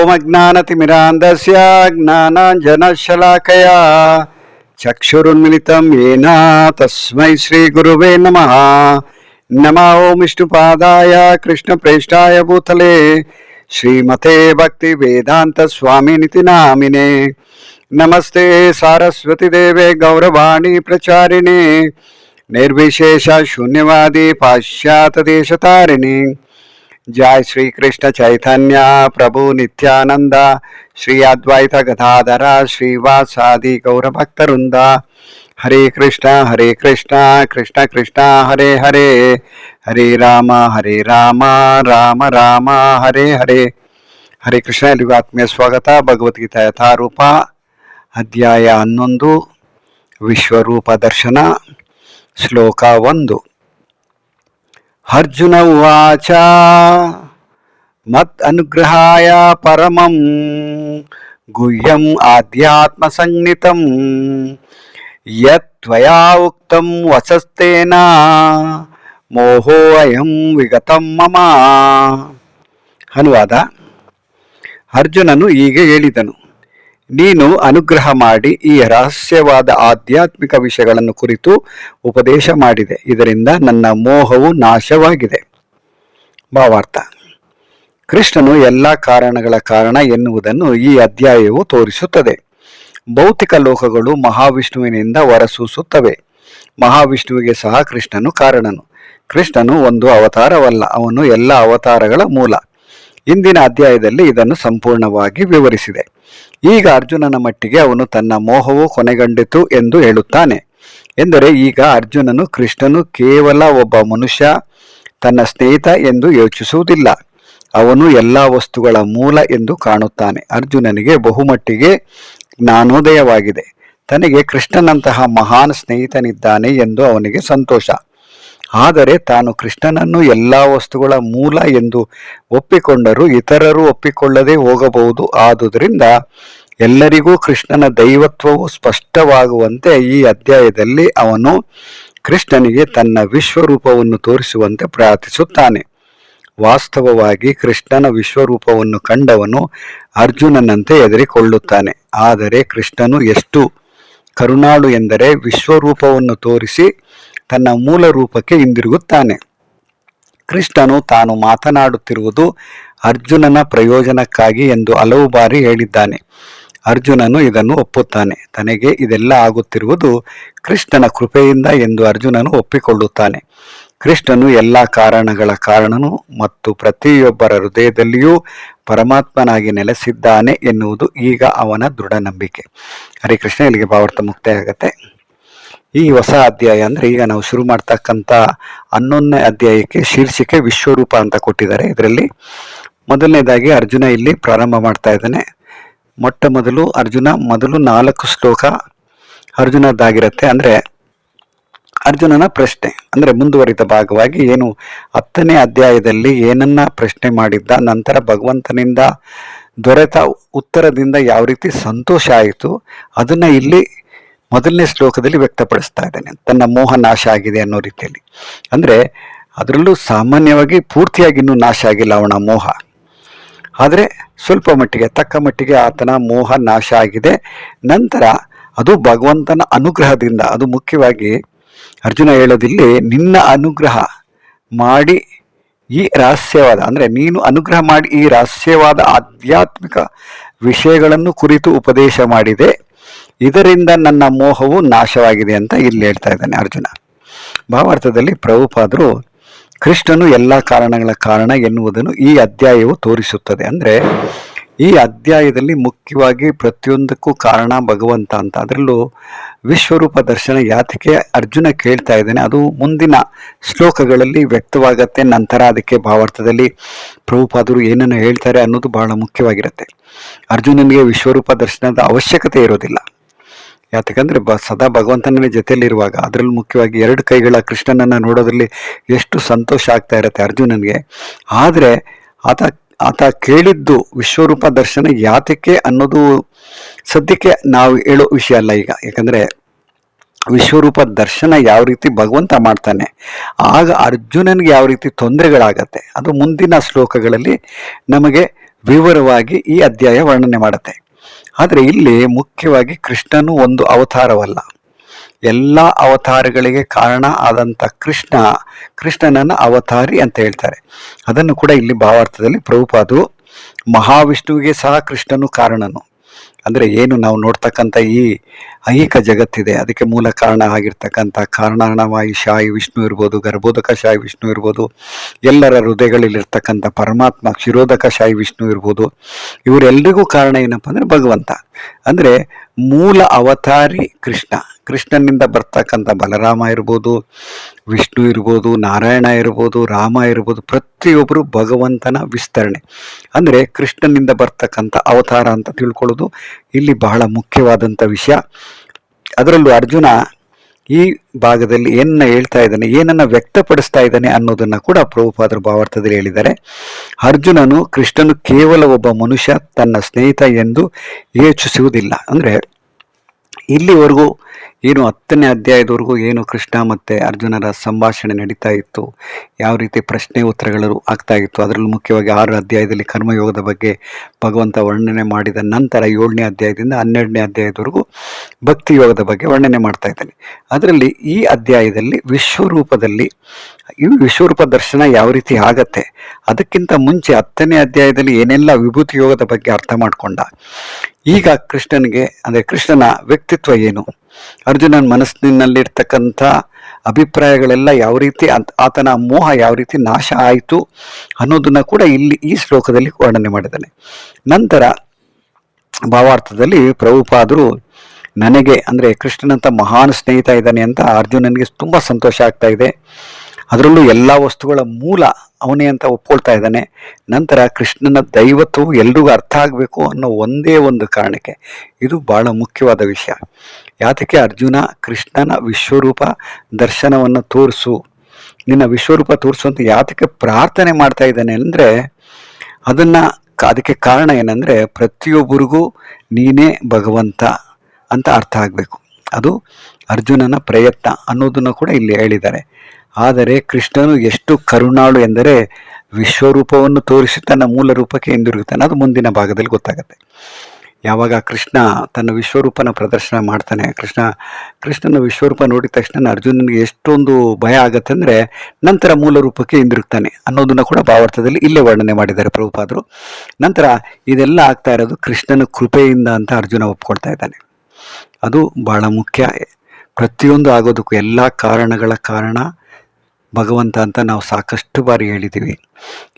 ఓమజ్ఞానతిమిరాంధస్య జ్ఞానాంజనశలాకయా చక్షురున్మిళితం ఏన తస్మై శ్రీగురువే నమ. నమ ఓం విష్ణుపాదాయ కృష్ణప్రేష్టాయ భూతలే. శ్రీమతే భక్తి వేదాంత స్వామినితి నామినే. నమస్తే సారస్వతిదేవే గౌరవాణి ప్రచారిణి. నిర్విశేష శూన్యవాది పాశ్చాత్యదేశతారిణి जय श्री कृष्ण चैतन्य प्रभु नित्यानंद श्री अद्वैत गदाधर श्रीवासादि गौर भक्तवृंद हरे कृष्ण हरे कृष्ण कृष्ण कृष्ण हरे हरे हरे ರಾಮ ಹರೇ ರಾಮ ರಾಮ ರಾಮ ಹರೇ ಹರೇ ಹರೇ ಕೃಷ್ಣ ಎಲ್ಲಿಗೂ ಆತ್ಮೀಯ ಸ್ವಾಗತ ಭಗವದ್ಗೀತಾ ಯಥಾರೂಪ ಅಧ್ಯಾಯ ಹನ್ನೊಂದು ವಿಶ್ವರೂಪ ದರ್ಶನ ಶ್ಲೋಕ ಒಂದು ಅರ್ಜುನ ಉವಾಚ ಮತ್ ಅನುಗ್ರಹಾಯ ಪರಮಂ ಗುಹ್ಯಂ ಆಧ್ಯಾತ್ಮ ಸಂಜ್ಞಿತಂ ಯತ್ವಯಾ ಉಕ್ತಂ ವಸಸ್ತೇನ ಮೋಹೋ ಅಯಂ ವಿಗತಂ ಮಮ ಅನುವಾದ ಅರ್ಜುನನು ಹೀಗೆ ಹೇಳಿದನು ನೀನು ಅನುಗ್ರಹ ಮಾಡಿ ಈ ರಹಸ್ಯವಾದ ಆಧ್ಯಾತ್ಮಿಕ ವಿಷಯಗಳನ್ನು ಕುರಿತು ಉಪದೇಶ ಮಾಡಿದೆ. ಇದರಿಂದ ನನ್ನ ಮೋಹವು ನಾಶವಾಗಿದೆ. ಭಾವಾರ್ಥ. ಕೃಷ್ಣನು ಎಲ್ಲ ಕಾರಣಗಳ ಕಾರಣ ಎನ್ನುವುದನ್ನು ಈ ಅಧ್ಯಾಯವು ತೋರಿಸುತ್ತದೆ. ಭೌತಿಕ ಲೋಕಗಳು ಮಹಾವಿಷ್ಣುವಿನಿಂದ ಹೊರಸೂಸುತ್ತವೆ. ಮಹಾವಿಷ್ಣುವಿಗೆ ಸಹ ಕೃಷ್ಣನು ಕಾರಣನು. ಕೃಷ್ಣನು ಒಂದು ಅವತಾರವಲ್ಲ, ಅವನು ಎಲ್ಲ ಅವತಾರಗಳ ಮೂಲ. ಇಂದಿನ ಅಧ್ಯಾಯದಲ್ಲಿ ಇದನ್ನು ಸಂಪೂರ್ಣವಾಗಿ ವಿವರಿಸಿದೆ. ಈಗ ಅರ್ಜುನನ ಮಟ್ಟಿಗೆ ಅವನು ತನ್ನ ಮೋಹವು ಕೊನೆಗಂಡಿತು ಎಂದು ಹೇಳುತ್ತಾನೆ. ಎಂದರೆ ಈಗ ಅರ್ಜುನನು ಕೃಷ್ಣನು ಕೇವಲ ಒಬ್ಬ ಮನುಷ್ಯ, ತನ್ನ ಸ್ನೇಹಿತ ಎಂದು ಯೋಚಿಸುವುದಿಲ್ಲ. ಅವನು ಎಲ್ಲ ವಸ್ತುಗಳ ಮೂಲ ಎಂದು ಕಾಣುತ್ತಾನೆ. ಅರ್ಜುನನಿಗೆ ಬಹುಮಟ್ಟಿಗೆ ಜ್ಞಾನೋದಯವಾಗಿದೆ. ತನಗೆ ಕೃಷ್ಣನಂತಹ ಮಹಾನ್ ಸ್ನೇಹಿತನಿದ್ದಾನೆ ಎಂದು ಅವನಿಗೆ ಸಂತೋಷ. ಆದರೆ ತಾನು ಕೃಷ್ಣನನ್ನು ಎಲ್ಲ ವಸ್ತುಗಳ ಮೂಲ ಎಂದು ಒಪ್ಪಿಕೊಂಡರೂ ಇತರರು ಒಪ್ಪಿಕೊಳ್ಳದೆ ಹೋಗಬಹುದು. ಆದುದರಿಂದ ಎಲ್ಲರಿಗೂ ಕೃಷ್ಣನ ದೈವತ್ವವು ಸ್ಪಷ್ಟವಾಗುವಂತೆ ಈ ಅಧ್ಯಾಯದಲ್ಲಿ ಅವನು ಕೃಷ್ಣನಿಗೆ ತನ್ನ ವಿಶ್ವರೂಪವನ್ನು ತೋರಿಸುವಂತೆ ಪ್ರಾರ್ಥಿಸುತ್ತಾನೆ. ವಾಸ್ತವವಾಗಿ ಕೃಷ್ಣನ ವಿಶ್ವರೂಪವನ್ನು ಕಂಡವನು ಅರ್ಜುನನಂತೆ ಎದುರಿಕೊಳ್ಳುತ್ತಾನೆ ಆದರೆ ಕೃಷ್ಣನು ಎಷ್ಟು ಕರುಣಾಳು ಎಂದರೆ ವಿಶ್ವರೂಪವನ್ನು ತೋರಿಸಿ ತನ್ನ ಮೂಲ ರೂಪಕ್ಕೆ ಹಿಂದಿರುಗುತ್ತಾನೆ. ಕೃಷ್ಣನು ತಾನು ಮಾತನಾಡುತ್ತಿರುವುದು ಅರ್ಜುನನ ಪ್ರಯೋಜನಕ್ಕಾಗಿ ಎಂದು ಹಲವು ಬಾರಿ ಹೇಳಿದ್ದಾನೆ. ಅರ್ಜುನನು ಇದನ್ನು ಒಪ್ಪುತ್ತಾನೆ. ತನಗೆ ಇದೆಲ್ಲ ಆಗುತ್ತಿರುವುದು ಕೃಷ್ಣನ ಕೃಪೆಯಿಂದ ಎಂದು ಅರ್ಜುನನು ಒಪ್ಪಿಕೊಳ್ಳುತ್ತಾನೆ. ಕೃಷ್ಣನು ಎಲ್ಲ ಕಾರಣಗಳ ಕಾರಣನು ಮತ್ತು ಪ್ರತಿಯೊಬ್ಬರ ಹೃದಯದಲ್ಲಿಯೂ ಪರಮಾತ್ಮನಾಗಿ ನೆಲೆಸಿದ್ದಾನೆ ಎನ್ನುವುದು ಈಗ ಅವನ ದೃಢ ನಂಬಿಕೆ ಹರಿಕೃಷ್ಣ ಇಲ್ಲಿಗೆ ಭಾವಾರ್ಥ ಮುಕ್ತಾಯ ಆಗತ್ತೆ. ಈ ಹೊಸ ಅಧ್ಯಾಯ ಅಂದ್ರೆ ಈಗ ನಾವು ಶುರು ಮಾಡ್ತಕ್ಕಂಥ ಹನ್ನೊಂದನೇ ಅಧ್ಯಾಯಕ್ಕೆ ಶೀರ್ಷಿಕೆ ವಿಶ್ವರೂಪ ಅಂತ ಕೊಟ್ಟಿದ್ದಾರೆ ಇದರಲ್ಲಿ. ಮೊದಲನೇದಾಗಿ ಅರ್ಜುನ ಇಲ್ಲಿ ಪ್ರಾರಂಭ ಮಾಡ್ತಾ ಇದ್ದಾನೆ. ಮೊಟ್ಟ ಮೊದಲು ಅರ್ಜುನ, ಮೊದಲು ನಾಲ್ಕು ಶ್ಲೋಕ ಅರ್ಜುನದ್ದಾಗಿರುತ್ತೆ. ಅಂದ್ರೆ ಅರ್ಜುನನ ಪ್ರಶ್ನೆ, ಅಂದ್ರೆ ಮುಂದುವರಿದ ಭಾಗವಾಗಿ ಏನು ಹತ್ತನೇ ಅಧ್ಯಾಯದಲ್ಲಿ ಏನನ್ನ ಪ್ರಶ್ನೆ ಮಾಡಿದ್ದ, ನಂತರ ಭಗವಂತನಿಂದ ದೊರೆತ ಉತ್ತರದಿಂದ ಯಾವ ರೀತಿ ಸಂತೋಷ ಆಯಿತು, ಅದನ್ನ ಇಲ್ಲಿ ಮೊದಲನೇ ಶ್ಲೋಕದಲ್ಲಿ ವ್ಯಕ್ತಪಡಿಸ್ತಾ ಇದ್ದಾನೆ. ತನ್ನ ಮೋಹ ನಾಶ ಆಗಿದೆ ಅನ್ನೋ ರೀತಿಯಲ್ಲಿ. ಅಂದ್ರೆ ಅದರಲ್ಲೂ ಸಾಮಾನ್ಯವಾಗಿ ಪೂರ್ತಿಯಾಗಿ ಇನ್ನೂ ನಾಶ ಆಗಿಲ್ಲ ಅವನ ಮೋಹ. ಆದರೆ ಸ್ವಲ್ಪ ಮಟ್ಟಿಗೆ, ತಕ್ಕ ಮಟ್ಟಿಗೆ ಆತನ ಮೋಹ ನಾಶ ಆಗಿದೆ. ನಂತರ ಅದು ಭಗವಂತನ ಅನುಗ್ರಹದಿಂದ, ಅದು ಮುಖ್ಯವಾಗಿ ಅರ್ಜುನ ಹೇಳೋದಿಲ್ಲಿ ನಿನ್ನ ಅನುಗ್ರಹ ಮಾಡಿ ಈ ರಹಸ್ಯವಾದ, ಅಂದರೆ ನೀನು ಅನುಗ್ರಹ ಮಾಡಿ ಈ ರಹಸ್ಯವಾದ ಆಧ್ಯಾತ್ಮಿಕ ವಿಷಯಗಳನ್ನು ಕುರಿತು ಉಪದೇಶ ಮಾಡಿದೆ. ಇದರಿಂದ ನನ್ನ ಮೋಹವು ನಾಶವಾಗಿದೆ ಅಂತ ಇಲ್ಲಿ ಹೇಳ್ತಾ ಇದ್ದಾನೆ ಅರ್ಜುನ. ಭಾವಾರ್ಥದಲ್ಲಿ ಪ್ರಭುಪಾದರು, ಕೃಷ್ಣನು ಎಲ್ಲ ಕಾರಣಗಳ ಕಾರಣ ಎನ್ನುವುದನ್ನು ಈ ಅಧ್ಯಾಯವು ತೋರಿಸುತ್ತದೆ. ಅಂದರೆ, ಈ ಅಧ್ಯಾಯದಲ್ಲಿ ಮುಖ್ಯವಾಗಿ ಪ್ರತಿಯೊಂದಕ್ಕೂ ಕಾರಣ ಭಗವಂತ ಅಂತ. ಅದರಲ್ಲೂ ವಿಶ್ವರೂಪ ದರ್ಶನ ಯಾತಕ್ಕೆ ಅರ್ಜುನ ಕೇಳ್ತಾ ಇದ್ದಾನೆ. ಅದು ಮುಂದಿನ ಶ್ಲೋಕಗಳಲ್ಲಿ ವ್ಯಕ್ತವಾಗತ್ತೆ. ನಂತರ ಅದಕ್ಕೆ ಭಾವಾರ್ಥದಲ್ಲಿ ಪ್ರಭುಪಾದರು ಏನನ್ನು ಹೇಳ್ತಾರೆ ಅನ್ನೋದು ಬಹಳ ಮುಖ್ಯವಾಗಿರುತ್ತೆ. ಅರ್ಜುನನಿಗೆ ವಿಶ್ವರೂಪ ದರ್ಶನದ ಅವಶ್ಯಕತೆ ಇರೋದಿಲ್ಲ. ಯಾತಕ್ಕಂದ್ರೆ ಬ ಸದಾ ಭಗವಂತನ ಜೊತೆಯಲ್ಲಿರುವಾಗ ಅದರಲ್ಲಿ ಮುಖ್ಯವಾಗಿ ಎರಡು ಕೈಗಳ ಕೃಷ್ಣನನ್ನು ನೋಡೋದ್ರಲ್ಲಿ ಎಷ್ಟು ಸಂತೋಷ ಆಗ್ತಾ ಇರುತ್ತೆ ಅರ್ಜುನನಿಗೆ. ಆದರೆ ಆತ ಆತ ಕೇಳಿದ್ದು ವಿಶ್ವರೂಪ ದರ್ಶನ ಯಾತಕ್ಕೆ ಅನ್ನೋದು ಸದ್ಯಕ್ಕೆ ನಾವು ಹೇಳೋ ವಿಷಯ ಅಲ್ಲ ಈಗ. ಯಾಕಂದ್ರೆ ವಿಶ್ವರೂಪ ದರ್ಶನ ಯಾವ ರೀತಿ ಭಗವಂತ ಮಾಡ್ತಾನೆ, ಆಗ ಅರ್ಜುನನಿಗೆ ಯಾವ ರೀತಿ ತೊಂದರೆಗಳಾಗತ್ತೆ, ಅದು ಮುಂದಿನ ಶ್ಲೋಕಗಳಲ್ಲಿ ನಮಗೆ ವಿವರವಾಗಿ ಈ ಅಧ್ಯಾಯ ವರ್ಣನೆ ಮಾಡುತ್ತೆ. ಆದರೆ ಇಲ್ಲಿ ಮುಖ್ಯವಾಗಿ ಕೃಷ್ಣನು ಒಂದು ಅವತಾರವಲ್ಲ. ಎಲ್ಲ ಅವತಾರಗಳಿಗೆ ಕಾರಣ ಆದಂಥ ಕೃಷ್ಣ, ಕೃಷ್ಣನನ್ನು ಅವತಾರಿ ಅಂತ ಹೇಳ್ತಾರೆ. ಅದನ್ನು ಕೂಡ ಇಲ್ಲಿ ಭಾವಾರ್ಥದಲ್ಲಿ ಪ್ರಭುಪಾದು ಮಹಾವಿಷ್ಣುವಿಗೆ ಸಹ ಕೃಷ್ಣನು ಕಾರಣನು. ಅಂದರೆ ಏನು ನಾವು ನೋಡ್ತಕ್ಕಂಥ ಈ ಐಹಿಕ ಜಗತ್ತಿದೆ. ಅದಕ್ಕೆ ಮೂಲ ಕಾರಣ ಆಗಿರ್ತಕ್ಕಂಥ ಕಾರಣವಾಯಿ ಶಾಯಿ ವಿಷ್ಣು ಇರ್ಬೋದು, ಗರ್ಭೋದಕ ಶಾಯಿ ವಿಷ್ಣು ಇರ್ಬೋದು, ಎಲ್ಲರ ಹೃದಯಗಳಲ್ಲಿರ್ತಕ್ಕಂಥ ಪರಮಾತ್ಮ ಕ್ಷಿರೋಧಕ ಶಾಯಿ ವಿಷ್ಣು ಇರ್ಬೋದು. ಇವರೆಲ್ಲರಿಗೂ ಕಾರಣ ಏನಪ್ಪ ಅಂದರೆ ಭಗವಂತ. ಅಂದರೆ ಮೂಲ ಅವತಾರಿ ಕೃಷ್ಣ. ಕೃಷ್ಣನಿಂದ ಬರ್ತಕ್ಕಂಥ ಬಲರಾಮ ಇರ್ಬೋದು, ವಿಷ್ಣು ಇರ್ಬೋದು, ನಾರಾಯಣ ಇರ್ಬೋದು, ರಾಮ ಇರ್ಬೋದು ಪ್ರತಿಯೊಬ್ಬರು ಭಗವಂತನ ವಿಸ್ತರಣೆ. ಅಂದರೆ ಕೃಷ್ಣನಿಂದ ಬರ್ತಕ್ಕಂಥ ಅವತಾರ ಅಂತ ತಿಳ್ಕೊಳ್ಳೋದು ಇಲ್ಲಿ ಬಹಳ ಮುಖ್ಯವಾದಂಥ ವಿಷಯ. ಅದರಲ್ಲೂ ಅರ್ಜುನ ಈ ಭಾಗದಲ್ಲಿ ಏನನ್ನ ಹೇಳ್ತಾ ಇದ್ದಾನೆ, ಏನನ್ನ ವ್ಯಕ್ತಪಡಿಸ್ತಾ ಇದ್ದಾನೆ ಅನ್ನೋದನ್ನ ಕೂಡ ಪ್ರಭುಪಾದರು ಭಾವಾರ್ಥದಲ್ಲಿ ಹೇಳಿದ್ದಾರೆ. ಅರ್ಜುನನು ಕೃಷ್ಣನು ಕೇವಲ ಒಬ್ಬ ಮನುಷ್ಯ, ತನ್ನ ಸ್ನೇಹಿತ ಎಂದು ಯೋಚಿಸುವುದಿಲ್ಲ. ಅಂದರೆ ಇಲ್ಲಿವರೆಗೂ ಏನು ಹತ್ತನೇ ಅಧ್ಯಾಯದವರೆಗೂ ಏನು ಕೃಷ್ಣ ಮತ್ತು ಅರ್ಜುನರ ಸಂಭಾಷಣೆ ನಡೀತಾ ಇತ್ತು? ಯಾವ ರೀತಿ ಪ್ರಶ್ನೆ ಉತ್ತರಗಳು ಆಗ್ತಾ ಇತ್ತು? ಅದರಲ್ಲೂ ಮುಖ್ಯವಾಗಿ ಆರು ಅಧ್ಯಾಯದಲ್ಲಿ ಕರ್ಮಯೋಗದ ಬಗ್ಗೆ ಭಗವಂತ ವರ್ಣನೆ ಮಾಡಿದ ನಂತರ ಏಳನೇ ಅಧ್ಯಾಯದಿಂದ ಹನ್ನೆರಡನೇ ಅಧ್ಯಾಯದವರೆಗೂ ಭಕ್ತಿ ಯೋಗದ ಬಗ್ಗೆ ವರ್ಣನೆ ಮಾಡ್ತಾ ಇದ್ದಾನೆ. ಅದರಲ್ಲಿ ಈ ಅಧ್ಯಾಯದಲ್ಲಿ ವಿಶ್ವರೂಪದಲ್ಲಿ, ಈ ವಿಶ್ವರೂಪ ದರ್ಶನ ಯಾವ ರೀತಿ ಆಗತ್ತೆ? ಅದಕ್ಕಿಂತ ಮುಂಚೆ ಹತ್ತನೇ ಅಧ್ಯಾಯದಲ್ಲಿ ಏನೆಲ್ಲ ವಿಭೂತಿ ಯೋಗದ ಬಗ್ಗೆ ಅರ್ಥ ಮಾಡ್ಕೊಂಡ? ಈಗ ಕೃಷ್ಣನಿಗೆ, ಅಂದರೆ ಕೃಷ್ಣನ ವ್ಯಕ್ತಿತ್ವ ಏನು? ಅರ್ಜುನನ ಮನಸ್ಸಿನಲ್ಲಿರ್ತಕ್ಕಂಥ ಅಭಿಪ್ರಾಯಗಳೆಲ್ಲ ಯಾವ ರೀತಿ ಆತ- ಆತನ ಮೋಹ ಯಾವ ರೀತಿ ನಾಶ ಆಯಿತು ಅನ್ನೋದನ್ನ ಕೂಡ ಇಲ್ಲಿ ಈ ಶ್ಲೋಕದಲ್ಲಿ ವರ್ಣನೆ ಮಾಡಿದ್ದಾನೆ. ನಂತರ ಭಾವಾರ್ಥದಲ್ಲಿ ಪ್ರಭುಪಾದರು, ನನಗೆ, ಅಂದರೆ ಕೃಷ್ಣನಂತ ಮಹಾನ್ ಸ್ನೇಹಿತ ಇದ್ದಾನೆ ಅಂತ ಅರ್ಜುನನಿಗೆ ತುಂಬ ಸಂತೋಷ ಆಗ್ತಾ ಇದೆ. ಅದರಲ್ಲೂ ಎಲ್ಲ ವಸ್ತುಗಳ ಮೂಲ ಅವನೇ ಅಂತ ಒಪ್ಕೊಳ್ತಾ ಇದ್ದಾನೆ. ನಂತರ ಕೃಷ್ಣನ ದೈವತ್ವವು ಎಲ್ರಿಗೂ ಅರ್ಥ ಆಗಬೇಕು ಅನ್ನೋ ಒಂದೇ ಒಂದು ಕಾರಣಕ್ಕೆ. ಇದು ಬಹಳ ಮುಖ್ಯವಾದ ವಿಷಯ. ಯಾತಕ್ಕೆ ಅರ್ಜುನ ಕೃಷ್ಣನ ವಿಶ್ವರೂಪ ದರ್ಶನವನ್ನು ತೋರಿಸು? ನಿನ್ನ ವಿಶ್ವರೂಪ ತೋರಿಸು ಅಂತ ಯಾತಕ್ಕೆ ಪ್ರಾರ್ಥನೆ ಮಾಡ್ತಾ ಇದ್ದಾನೆ ಅಂದರೆ, ಅದನ್ನು ಅದಕ್ಕೆ ಕಾರಣ ಏನಂದರೆ, ಪ್ರತಿಯೊಬ್ಬರಿಗೂ ನೀನೇ ಭಗವಂತ ಅಂತ ಅರ್ಥ ಆಗಬೇಕು. ಅದು ಅರ್ಜುನನ ಪ್ರಯತ್ನ ಅನ್ನೋದನ್ನು ಕೂಡ ಇಲ್ಲಿ ಹೇಳಿದ್ದಾರೆ. ಆದರೆ ಕೃಷ್ಣನು ಎಷ್ಟು ಕರುಣಾಳು ಎಂದರೆ ವಿಶ್ವರೂಪವನ್ನು ತೋರಿಸಿ ತನ್ನ ಮೂಲ ರೂಪಕ್ಕೆ ಹಿಂದಿರುಗುತ್ತಾನೆ. ಅದು ಮುಂದಿನ ಭಾಗದಲ್ಲಿ ಗೊತ್ತಾಗುತ್ತೆ. ಯಾವಾಗ ಕೃಷ್ಣ ತನ್ನ ವಿಶ್ವರೂಪನ ಪ್ರದರ್ಶನ ಮಾಡ್ತಾನೆ, ಕೃಷ್ಣ, ಕೃಷ್ಣನ ವಿಶ್ವರೂಪ ನೋಡಿದ ತಕ್ಷಣ ಅರ್ಜುನನಿಗೆ ಎಷ್ಟೊಂದು ಭಯ ಆಗತ್ತೆ ಅಂದರೆ ನಂತರ ಮೂಲ ರೂಪಕ್ಕೆ ಹಿಂದಿರುಗ್ತಾನೆ ಅನ್ನೋದನ್ನು ಕೂಡ ಭಾವಾರ್ಥದಲ್ಲಿ ಇಲ್ಲೇ ವರ್ಣನೆ ಮಾಡಿದ್ದಾರೆ ಪ್ರಭುಪಾದರು. ನಂತರ ಇದೆಲ್ಲ ಆಗ್ತಾ ಇರೋದು ಕೃಷ್ಣನ ಕೃಪೆಯಿಂದ ಅಂತ ಅರ್ಜುನ ಒಪ್ಕೊಳ್ತಾ ಇದ್ದಾನೆ. ಅದು ಬಹಳ ಮುಖ್ಯ. ಪ್ರತಿಯೊಂದು ಆಗೋದಕ್ಕೂ ಎಲ್ಲ ಕಾರಣಗಳ ಕಾರಣ ಭಗವಂತ ಅಂತ ನಾವು ಸಾಕಷ್ಟು ಬಾರಿ ಹೇಳಿದ್ದೀವಿ.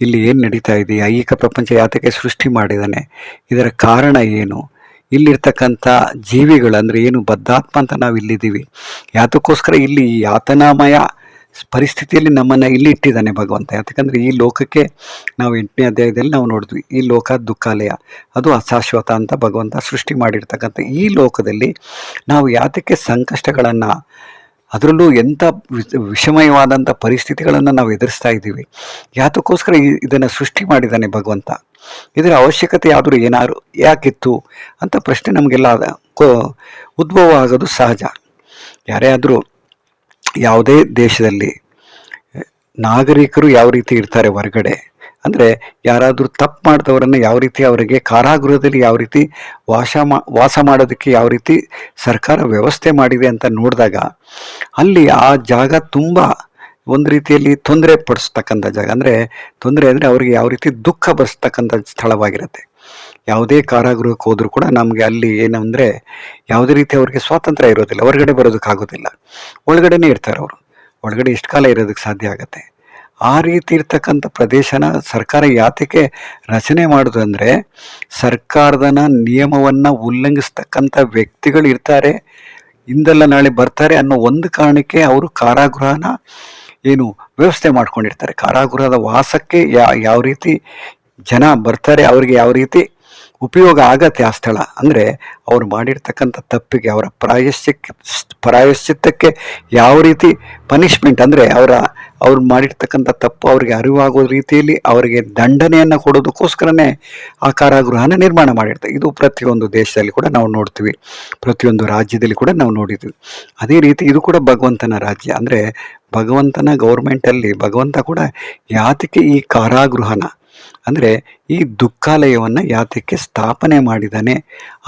ಇಲ್ಲಿ ಏನು ನಡೀತಾ ಇದೆ? ಐಹಿಕ ಪ್ರಪಂಚ ಯಾತಕ್ಕೆ ಸೃಷ್ಟಿ ಮಾಡಿದ್ದಾನೆ? ಇದರ ಕಾರಣ ಏನು? ಇಲ್ಲಿರ್ತಕ್ಕಂಥ ಜೀವಿಗಳು ಅಂದರೆ ಏನು ಬದ್ಧಾತ್ಮ ಅಂತ ನಾವು ಇಲ್ಲಿದ್ದೀವಿ. ಯಾತಕ್ಕೋಸ್ಕರ ಇಲ್ಲಿ ಯಾತನಾಮಯ ಪರಿಸ್ಥಿತಿಯಲ್ಲಿ ನಮ್ಮನ್ನು ಇಲ್ಲಿ ಇಟ್ಟಿದ್ದಾನೆ ಭಗವಂತ. ಯಾಕಂದರೆ ಈ ಲೋಕಕ್ಕೆ ನಾವು ಎಂಟನೇ ಅಧ್ಯಾಯದಲ್ಲಿ ನಾವು ನೋಡಿದ್ವಿ. ಈ ಲೋಕ ದುಃಖಾಲಯ. ಅದು ಅಶಾಶ್ವತ ಅಂತ ಭಗವಂತ ಸೃಷ್ಟಿ ಮಾಡಿರ್ತಕ್ಕಂಥ ಈ ಲೋಕದಲ್ಲಿ ನಾವು ಯಾತಕ್ಕೆ ಸಂಕಷ್ಟಗಳನ್ನು ಅದರಲ್ಲೂ ಎಂಥ ವಿಷಮಯವಾದಂಥ ಪರಿಸ್ಥಿತಿಗಳನ್ನು ನಾವು ಎದುರಿಸ್ತಾ ಇದ್ದೀವಿ. ಯಾತಕ್ಕೋಸ್ಕರ ಇದನ್ನು ಸೃಷ್ಟಿ ಮಾಡಿದ್ದಾನೆ ಭಗವಂತ? ಇದರ ಅವಶ್ಯಕತೆ ಆದರೂ ಏನಾದ್ರು ಯಾಕಿತ್ತು ಅಂತ ಪ್ರಶ್ನೆ ನಮಗೆಲ್ಲ ಕೋ- ಉದ್ಭವ ಆಗೋದು ಸಹಜ. ಯಾರೇ ಆದರೂ ಯಾವುದೇ ದೇಶದಲ್ಲಿ, ನಾಗರಿಕರು ಯಾವ ರೀತಿ ಇರ್ತಾರೆ ಹೊರಗಡೆ ಅಂದರೆ ಯಾರಾದರೂ ತಪ್ಪು ಮಾಡಿದವರನ್ನು ಯಾವ ರೀತಿ ಅವರಿಗೆ ಕಾರಾಗೃಹದಲ್ಲಿ ಯಾವ ರೀತಿ ವಾಸ ಮಾ, ವಾಸ ಮಾಡೋದಕ್ಕೆ ಯಾವ ರೀತಿ ಸರ್ಕಾರ ವ್ಯವಸ್ಥೆ ಮಾಡಿದೆ ಅಂತ ನೋಡಿದಾಗ ಅಲ್ಲಿ ಆ ಜಾಗ ತುಂಬ ಒಂದು ರೀತಿಯಲ್ಲಿ ತೊಂದರೆ ಪಡಿಸ್ತಕ್ಕಂಥ ಜಾಗ. ಅಂದರೆ ತೊಂದರೆ ಅಂದರೆ ಅವರಿಗೆ ಯಾವ ರೀತಿ ದುಃಖ ಬರೆಸ್ತಕ್ಕಂಥ ಸ್ಥಳವಾಗಿರುತ್ತೆ. ಯಾವುದೇ ಕಾರಾಗೃಹಕ್ಕೆ ಹೋದರೂ ಕೂಡ ನಮಗೆ ಅಲ್ಲಿ ಏನು ಅಂದರೆ ಯಾವುದೇ ರೀತಿ ಅವರಿಗೆ ಸ್ವಾತಂತ್ರ್ಯ ಇರೋದಿಲ್ಲ. ಹೊರಗಡೆ ಬರೋದಕ್ಕಾಗೋದಿಲ್ಲ. ಒಳಗಡೆನೇ ಇರ್ತಾರೆ ಅವರು. ಒಳಗಡೆ ಇಷ್ಟು ಕಾಲ ಇರೋದಕ್ಕೆ ಸಾಧ್ಯ ಆಗುತ್ತೆ. ಆ ರೀತಿ ಇರ್ತಕ್ಕಂಥ ಪ್ರದೇಶನ ಸರ್ಕಾರ ಯಾತಕ್ಕೆ ರಚನೆ ಮಾಡೋದು ಅಂದರೆ ಸರ್ಕಾರದ ನಿಯಮವನ್ನು ಉಲ್ಲಂಘಿಸ್ತಕ್ಕಂಥ ವ್ಯಕ್ತಿಗಳು ಇರ್ತಾರೆ. ಹಿಂದೆಲ್ಲ ನಾಳೆ ಬರ್ತಾರೆ ಅನ್ನೋ ಒಂದು ಕಾರಣಕ್ಕೆ ಅವರು ಕಾರಾಗೃಹನ ಏನು ವ್ಯವಸ್ಥೆ ಮಾಡ್ಕೊಂಡಿರ್ತಾರೆ. ಕಾರಾಗೃಹದ ವಾಸಕ್ಕೆ ಯಾ, ಯಾವ ರೀತಿ ಜನ ಬರ್ತಾರೆ, ಅವರಿಗೆ ಯಾವ ರೀತಿ ಉಪಯೋಗ ಆಗತ್ತೆ ಆ ಸ್ಥಳ. ಅಂದರೆ ಅವ್ರು ಮಾಡಿರ್ತಕ್ಕಂಥ ತಪ್ಪಿಗೆ, ಅವರ ಪ್ರಾಯಶ್ಚಿಕ್ ಪ್ರಾಯಶ್ಚಿತ್ತಕ್ಕೆ ಯಾವ ರೀತಿ ಪನಿಷ್ಮೆಂಟ್ ಅಂದರೆ ಅವರ ಅವ್ರು ಮಾಡಿರ್ತಕ್ಕಂಥ ತಪ್ಪು ಅವರಿಗೆ ಅರಿವಾಗೋ ರೀತಿಯಲ್ಲಿ ಅವರಿಗೆ ದಂಡನೆಯನ್ನು ಕೊಡೋದಕ್ಕೋಸ್ಕರನೇ ಆ ಕಾರಾಗೃಹನ ನಿರ್ಮಾಣ ಮಾಡಿರ್ತಾರೆ ಇದು ಪ್ರತಿಯೊಂದು ದೇಶದಲ್ಲಿ ಕೂಡ ನಾವು ನೋಡ್ತೀವಿ. ಪ್ರತಿಯೊಂದು ರಾಜ್ಯದಲ್ಲಿ ಕೂಡ ನಾವು ನೋಡಿದ್ವಿ. ಅದೇ ರೀತಿ ಇದು ಕೂಡ ಭಗವಂತನ ರಾಜ್ಯ. ಅಂದರೆ ಭಗವಂತನ ಗೌರ್ಮೆಂಟಲ್ಲಿ ಭಗವಂತ ಕೂಡ ಯಾತಕ್ಕೆ ಈ ಕಾರಾಗೃಹನ, ಅಂದರೆ ಈ ದುಃಖಾಲಯವನ್ನು ಯಾತಕ್ಕೆ ಸ್ಥಾಪನೆ ಮಾಡಿದ್ದಾನೆ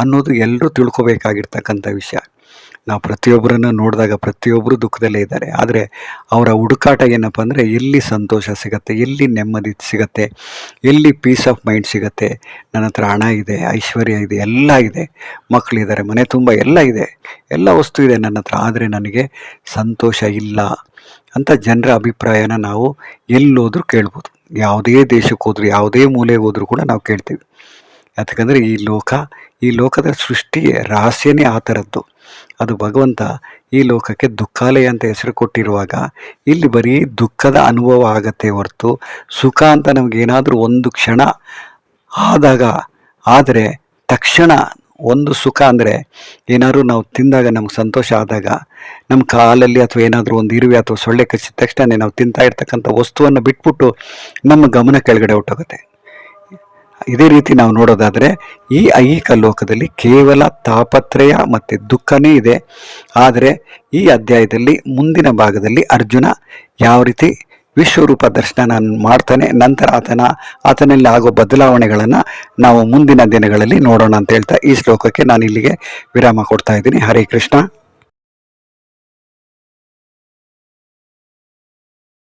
ಅನ್ನೋದು ಎಲ್ಲರೂ ತಿಳ್ಕೊಬೇಕಾಗಿರ್ತಕ್ಕಂಥ ವಿಷಯ. ನಾವು ಪ್ರತಿಯೊಬ್ಬರನ್ನು ನೋಡಿದಾಗ ಪ್ರತಿಯೊಬ್ಬರು ದುಃಖದಲ್ಲೇ ಇದ್ದಾರೆ. ಆದರೆ ಅವರ ಹುಡುಕಾಟ ಏನಪ್ಪ ಅಂದರೆ ಎಲ್ಲಿ ಸಂತೋಷ ಸಿಗತ್ತೆ, ಎಲ್ಲಿ ನೆಮ್ಮದಿ ಸಿಗತ್ತೆ, ಎಲ್ಲಿ ಪೀಸ್ ಆಫ್ ಮೈಂಡ್ ಸಿಗತ್ತೆ, ನನ್ನ ಹತ್ರ ಹಣ ಇದೆ, ಐಶ್ವರ್ಯ ಇದೆ, ಎಲ್ಲ ಇದೆ. ಮಕ್ಕಳಿದ್ದಾರೆ ಮನೆ ತುಂಬ ಎಲ್ಲ ಇದೆ. ಎಲ್ಲ ವಸ್ತು ಇದೆ ನನ್ನ ಹತ್ರ, ಆದರೆ ನನಗೆ ಸಂತೋಷ ಇಲ್ಲ ಅಂತ ಜನರ ಅಭಿಪ್ರಾಯನ ನಾವು ಎಲ್ಲೋದ್ರೂ ಕೇಳ್ಬೋದು. ಯಾವುದೇ ದೇಶಕ್ಕೆ ಹೋದರೂ, ಯಾವುದೇ ಮೂಲೆಗೆ ಹೋದರೂ ಕೂಡ ನಾವು ಕೇಳ್ತೀವಿ. ಯಾಕಂದರೆ ಈ ಲೋಕ, ಈ ಲೋಕದ ಸೃಷ್ಟಿಯೇ, ರಹಸ್ಯನೇ ಆ ಥರದ್ದು. ಅದು ಭಗವಂತ ಈ ಲೋಕಕ್ಕೆ ದುಃಖಾಲಯ ಅಂತ ಹೆಸರು ಕೊಟ್ಟಿರುವಾಗ ಇಲ್ಲಿ ಬರೀ ದುಃಖದ ಅನುಭವ ಆಗತ್ತೆ ಹೊರತು ಸುಖ ಅಂತ ನಮಗೇನಾದರೂ ಒಂದು ಕ್ಷಣ ಆದಾಗ, ಆದರೆ ತಕ್ಷಣ ಒಂದು ಸುಖ ಅಂದರೆ ಏನಾದರೂ ನಾವು ತಿಂದಾಗ ನಮ್ಗೆ ಸಂತೋಷ ಆದಾಗ ನಮ್ಮ ಕಾಲಲ್ಲಿ ಅಥವಾ ಏನಾದರೂ ಒಂದು ಇರುವೆ ಅಥವಾ ಸೊಳ್ಳೆ ಕಚ್ಚಿದ ತಕ್ಷಣ ನಾವು ತಿಂತಾ ಇರ್ತಕ್ಕಂಥ ವಸ್ತುವನ್ನು ಬಿಟ್ಬಿಟ್ಟು ನಮ್ಮ ಗಮನ ಕೆಳಗಡೆ ಹೊಟ್ಟೋಗುತ್ತೆ ಇದೇ ರೀತಿ ನಾವು ನೋಡೋದಾದರೆ ಈ ಐಹಿಕ ಲೋಕದಲ್ಲಿ ಕೇವಲ ತಾಪತ್ರಯ ಮತ್ತು ದುಃಖನೇ ಇದೆ. ಆದರೆ ಈ ಅಧ್ಯಾಯದಲ್ಲಿ ಮುಂದಿನ ಭಾಗದಲ್ಲಿ ಅರ್ಜುನ ಯಾವ ರೀತಿ ವಿಶ್ವರೂಪ ದರ್ಶನ ಮಾಡ್ತಾನೆ, ನಂತರ ಆತನ, ಆತನಲ್ಲಿ ಆಗೋ ಬದಲಾವಣೆಗಳನ್ನು ನಾವು ಮುಂದಿನ ದಿನಗಳಲ್ಲಿ ನೋಡೋಣ ಅಂತ ಹೇಳ್ತಾ ಈ ಶ್ಲೋಕಕ್ಕೆ ನಾನು ಇಲ್ಲಿಗೆ ವಿರಾಮ ಕೊಡ್ತಾ ಇದ್ದೀನಿ. ಹರೇ ಕೃಷ್ಣ.